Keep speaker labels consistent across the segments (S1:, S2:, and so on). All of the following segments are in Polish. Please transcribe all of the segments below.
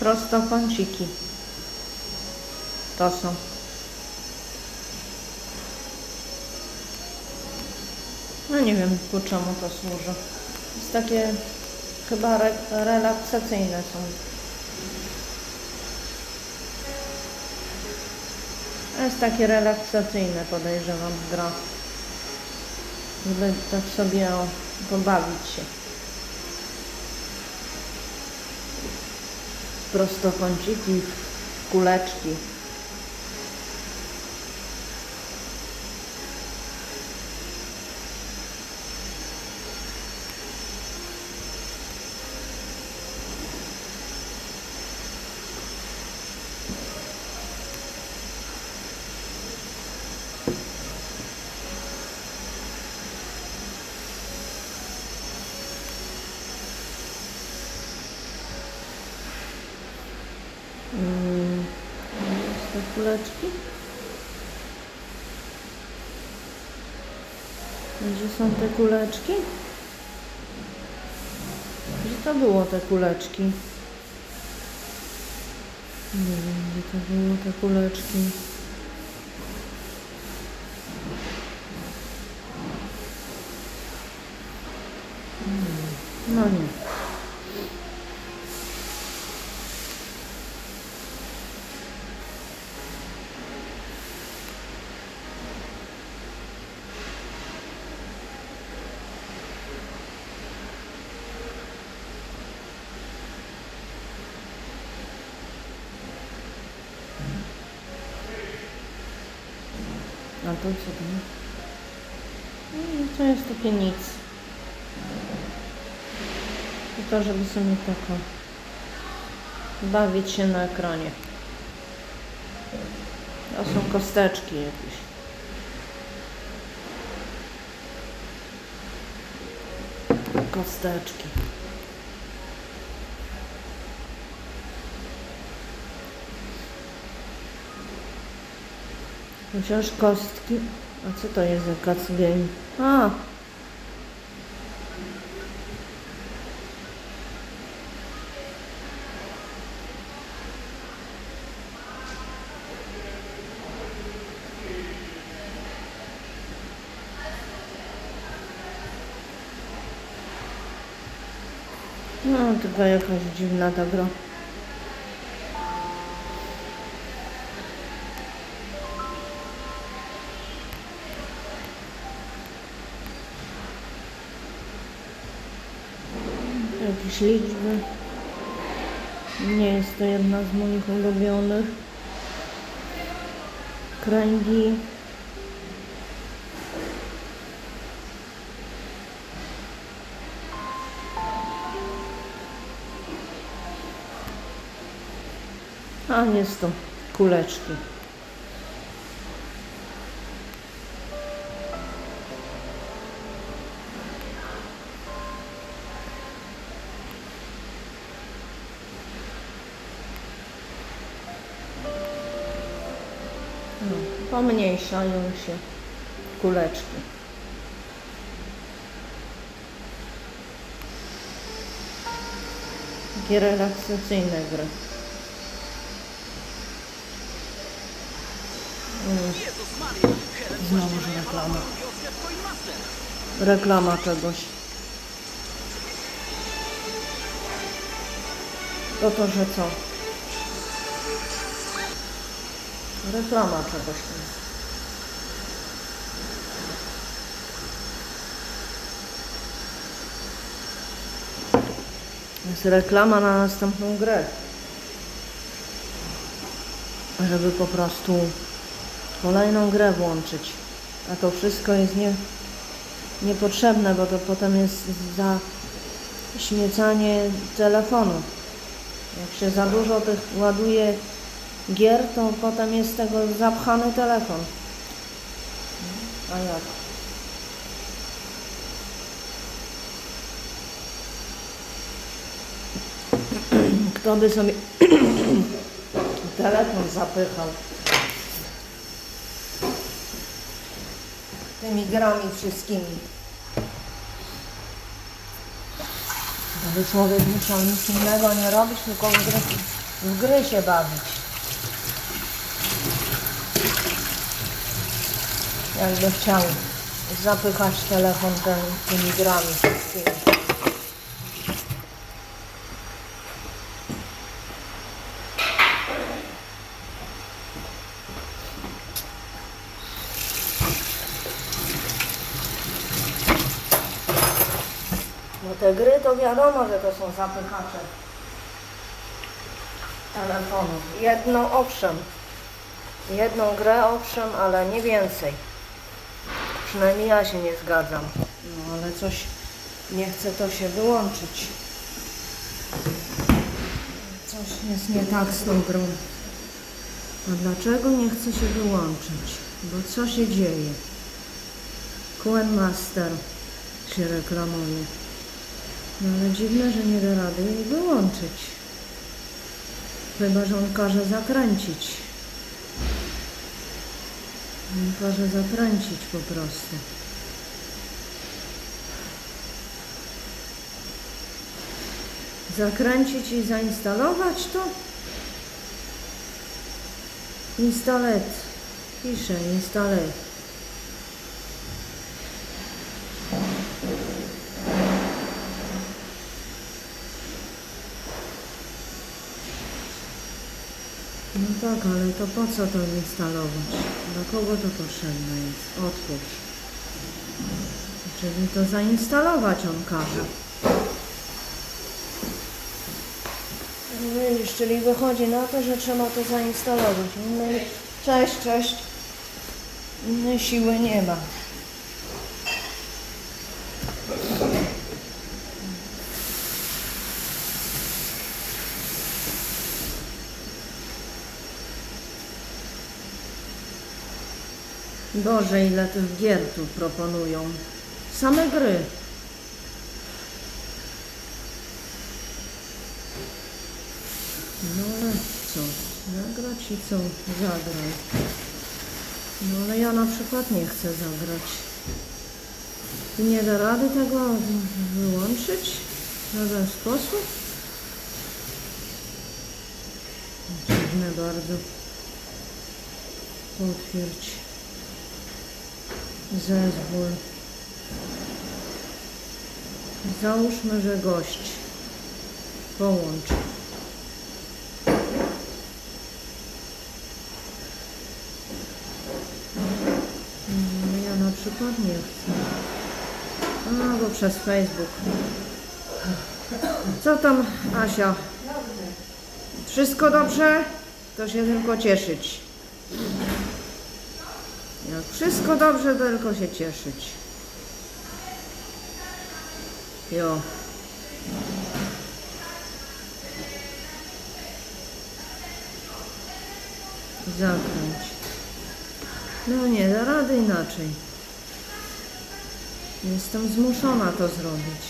S1: Prostokąciki. To są. No nie wiem ku czemu to służy. Jest takie chyba re relaksacyjne są. Jest takie relaksacyjne podejrzewam gra. Żeby tak sobie o, pobawić się. Prostokąciki, kuleczki. Mm, jest te kuleczki? Gdzie są te kuleczki? Gdzie to było te kuleczki? Nie wiem, gdzie to było te kuleczki. Mm, No nie. A to co to? Mm, To jest takie nic. I to, żeby sobie tako bawić się na ekranie. To są kosteczki jakieś. Kosteczki. Chociaż kostki. A co to jest za kac game? A! No, tylko jakaś dziwna ta gra. Jakieś liczby. Nie jest to jedna z moich ulubionych. Kręgi. A jest to kuleczki. Pomniejszają się kuleczki. Takie relaksacyjne gry. Mm. Znowuż reklama. Reklama czegoś. To to, że co? Reklama czegoś tam. Jest reklama na następną grę. Żeby po prostu kolejną grę włączyć. A to wszystko jest nie, niepotrzebne, bo to potem jest za śmiecanie telefonu. Jak się za dużo tych ładuje gier, to potem jest tego zapchany telefon. A jak? Kto by sobie telefon zapychał tymi grami wszystkimi? Żeby człowiek musiał nic innego nie robić, tylko gry w gry się bawić. Jakby chciał zapychać telefon ten, tymi grami wszystkimi. No te gry to wiadomo, że to są zapychacze telefonów. Jedną owszem, jedną grę owszem, ale nie więcej. Przynajmniej ja się nie zgadzam. No ale coś nie chce to się wyłączyć. Coś jest nie tak z tą grą. A dlaczego nie chce się wyłączyć? Bo co się dzieje? Quen Master się reklamuje. No ale dziwne, że nie da rady jej wyłączyć. Chyba, że on każe zakręcić. On każe zakręcić po prostu. Zakręcić i zainstalować to? Instalet. Pisze instalet. No tak, ale to po co to instalować? Dla kogo to potrzebne jest? Otwórz. Czyli to zainstalować on każe. No Widzisz, czyli wychodzi na to, że trzeba to zainstalować. Innej... Cześć, cześć. Innej siły nie ma. Boże, ile tych gier tu proponują. Same gry. No ale co? Zagrać i co? Zagraj. No ale ja na przykład nie chcę zagrać. Nie da rady tego wyłączyć w żaden sposób? Dziwne bardzo. Potwierdź. Zezwól. Załóżmy, że gość. Połącz. Mm, Ja na przykład nie chcę. A, bo przez Facebook. Co tam, Asia? Wszystko dobrze? To się tylko cieszyć. Wszystko dobrze, tylko się cieszyć. Jo. Zakręć. No nie, da rady inaczej. Jestem zmuszona to zrobić.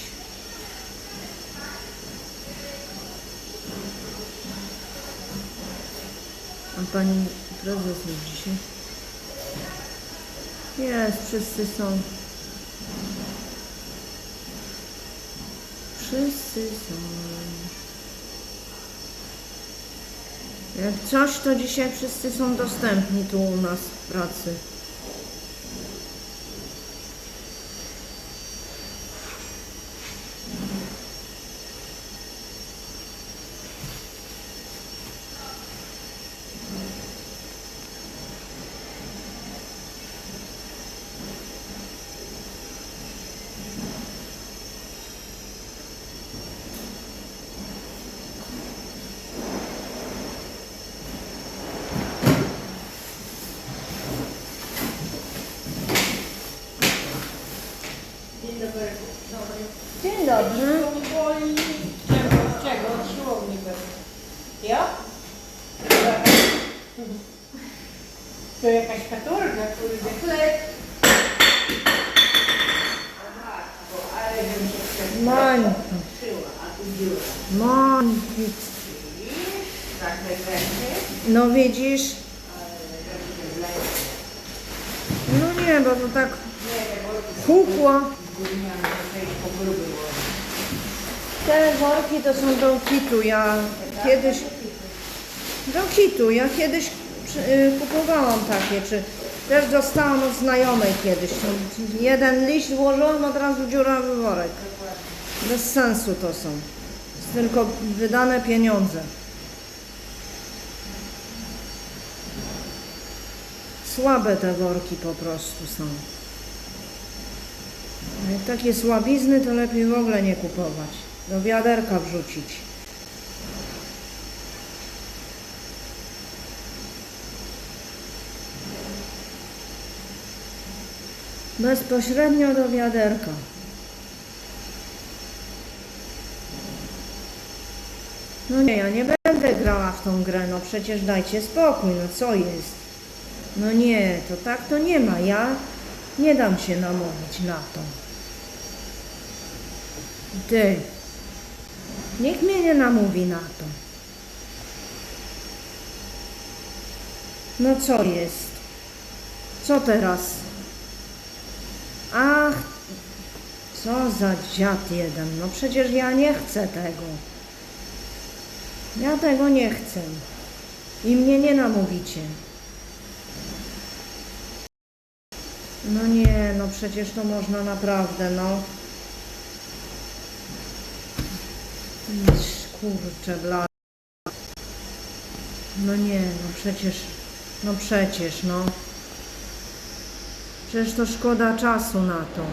S1: A pani prezes jest dzisiaj? Jest, wszyscy są. Wszyscy są. Jak coś, to dzisiaj wszyscy są dostępni tu u nas w pracy.
S2: Boli czego, z czego? Od siłowni pewnie. Ja? To jakaś katorga, kurde, chleb.
S1: Mańki.
S2: Wewnętrznie,
S1: No widzisz? No nie, bo to tak hukło.
S2: gówniane, to jest po gruby worek.
S1: Te worki to są do kitu. Ja kiedyś, Do kitu. Ja kiedyś y, kupowałam takie, czy też dostałam od znajomej kiedyś. Jeden liść włożyłam, od razu dziurawy worek. Bez sensu to są. Tylko wydane pieniądze. Słabe te worki po prostu są. A Jak takie słabizny, to lepiej w ogóle nie kupować. Do wiaderka wrzucić. Bezpośrednio do wiaderka. No nie, ja nie będę grała w tą grę, no przecież dajcie spokój, no co jest? No nie, to tak to nie ma, ja nie dam się namówić na to. Ty, nikt mnie nie namówi na to. No co jest? Co teraz? Ach, co za dziad jeden. No przecież ja nie chcę tego. Ja tego nie chcę. I mnie nie namówicie. No nie, no przecież to można naprawdę, no. Kurczę, bla. No nie, no przecież, no przecież, no. Przecież to szkoda czasu na to.